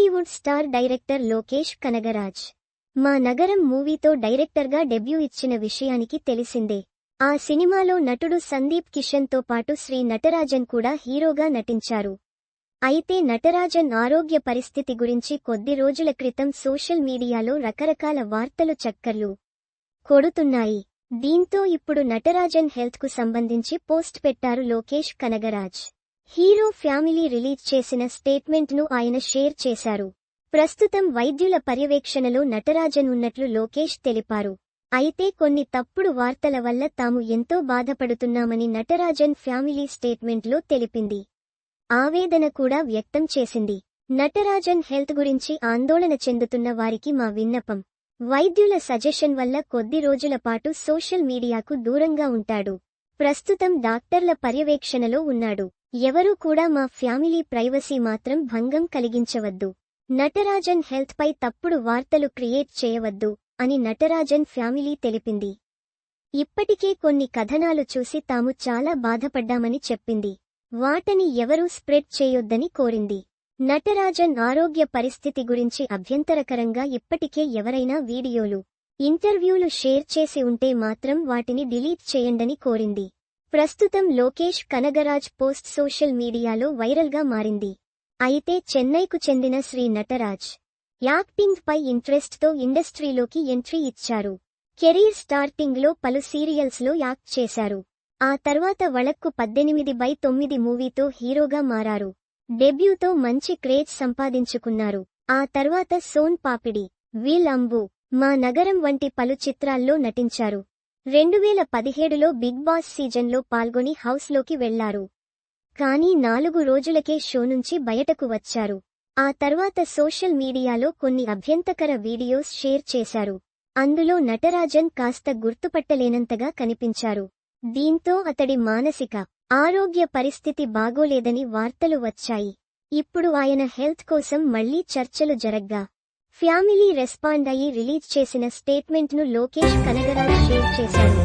Tollywood star director Lokesh Kanagaraj. మా నగరం మూవీతో డైరెక్టర్గా డెబ్యూ ఇచ్చిన విషయానికి తెలిసిందే. ఆ సినిమాలో నటుడు సందీప్ కిషన్తో పాటు శ్రీ నటరాజన్ కూడా హీరోగా నటించారు. అయితే నటరాజన్ ఆరోగ్య పరిస్థితి గురించి కొద్ది రోజుల క్రితం సోషల్ మీడియాలో రకరకాల వార్తలు చక్కర్లు కొడుతున్నాయి. దీంతో ఇప్పుడు నటరాజన్ హెల్త్కు సంబంధించి పోస్ట్ పెట్టారు Lokesh Kanagaraj. Hero family release చేసిన స్టేట్మెంట్ను ఆయన షేర్ చేశారు. ప్రస్తుతం వైద్యుల పర్యవేక్షణలో నటరాజన్ ఉన్నట్లు లోకేష్ తెలిపారు. అయితే కొన్ని తప్పుడు వార్తల వల్ల తాము ఎంతో బాధపడుతున్నామని నటరాజన్ ఫ్యామిలీ స్టేట్మెంట్లో తెలిపింది. ఆవేదన కూడా వ్యక్తం చేసింది. నటరాజన్ హెల్త్ గురించి ఆందోళన చెందుతున్న వారికి మా విన్నపం. వైద్యుల సజెషన్ వల్ల కొద్ది రోజుల పాటు సోషల్ మీడియాకు దూరంగా ఉంటాడు. ప్రస్తుతం డాక్టర్ల పర్యవేక్షణలో ఉన్నాడు. ఎవరూ కూడా మా ఫ్యామిలీ ప్రైవసీ మాత్రం భంగం కలిగించవద్దు. నటరాజన్ హెల్త్ పై తప్పుడు వార్తలు క్రియేట్ చేయవద్దు అని నటరాజన్ ఫ్యామిలీ తెలిపింది. ఇప్పటికే కొన్ని కథనాలు చూసి తాము చాలా బాధపడ్డామని చెప్పింది. వాటని ఎవరూ స్ప్రెడ్ చేయొద్దని కోరింది. నటరాజన్ ఆరోగ్య పరిస్థితి గురించి అభ్యంతరకరంగా ఇప్పటికే ఎవరైనా వీడియోలు ఇంటర్వ్యూలు షేర్ చేసి ఉంటే మాత్రం వాటిని డిలీట్ చేయండని కోరింది. ప్రస్తుతం లోకేష్ కనగరాజ్ పోస్ట్ సోషల్ మీడియాలో వైరల్గా మారింది. అయితే చెన్నైకు చెందిన శ్రీ నటరాజ్ యాక్టింగ్ పై ఇంట్రెస్ట్తో ఇండస్ట్రీలోకి ఎంట్రీ ఇచ్చారు. కెరీర్ స్టార్టింగ్లో పలు సీరియల్స్లో యాక్ట్ చేశారు. ఆ తర్వాత వళక్కు పద్దెనిమిది బై తొమ్మిది మూవీతో హీరోగా మారారు. డెబ్యూతో మంచి క్రేజ్ సంపాదించుకున్నారు. ఆ తర్వాత సోన్ పాపిడి వీల్ అంబు మా నగరం వంటి పలు చిత్రాల్లో నటించారు. రెండు వేల పదిహేడులో బిగ్ బాస్ సీజన్లో పాల్గొని హౌస్లోకి వెళ్ళారు. కానీ నాలుగు రోజులకే షో నుంచి బయటకు వచ్చారు. ఆ తర్వాత సోషల్ మీడియాలో కొన్ని అభ్యంతకర వీడియోస్ షేర్ చేశారు. అందులో నటరాజన్ కాస్త గుర్తుపట్టలేనంతగా కనిపించారు. దీంతో అతడి మానసిక ఆరోగ్య పరిస్థితి బాగోలేదని వార్తలు వచ్చాయి. ఇప్పుడు ఆయన హెల్త్ కోసం మళ్ళీ చర్చలు జరగ్గా. ఫ్యామిలీ రెస్పాండ్ అయ్యి రిలీజ్ చేసిన స్టేట్మెంట్ను లోకేష్ కనగరాజ్ షేర్ చేశారు.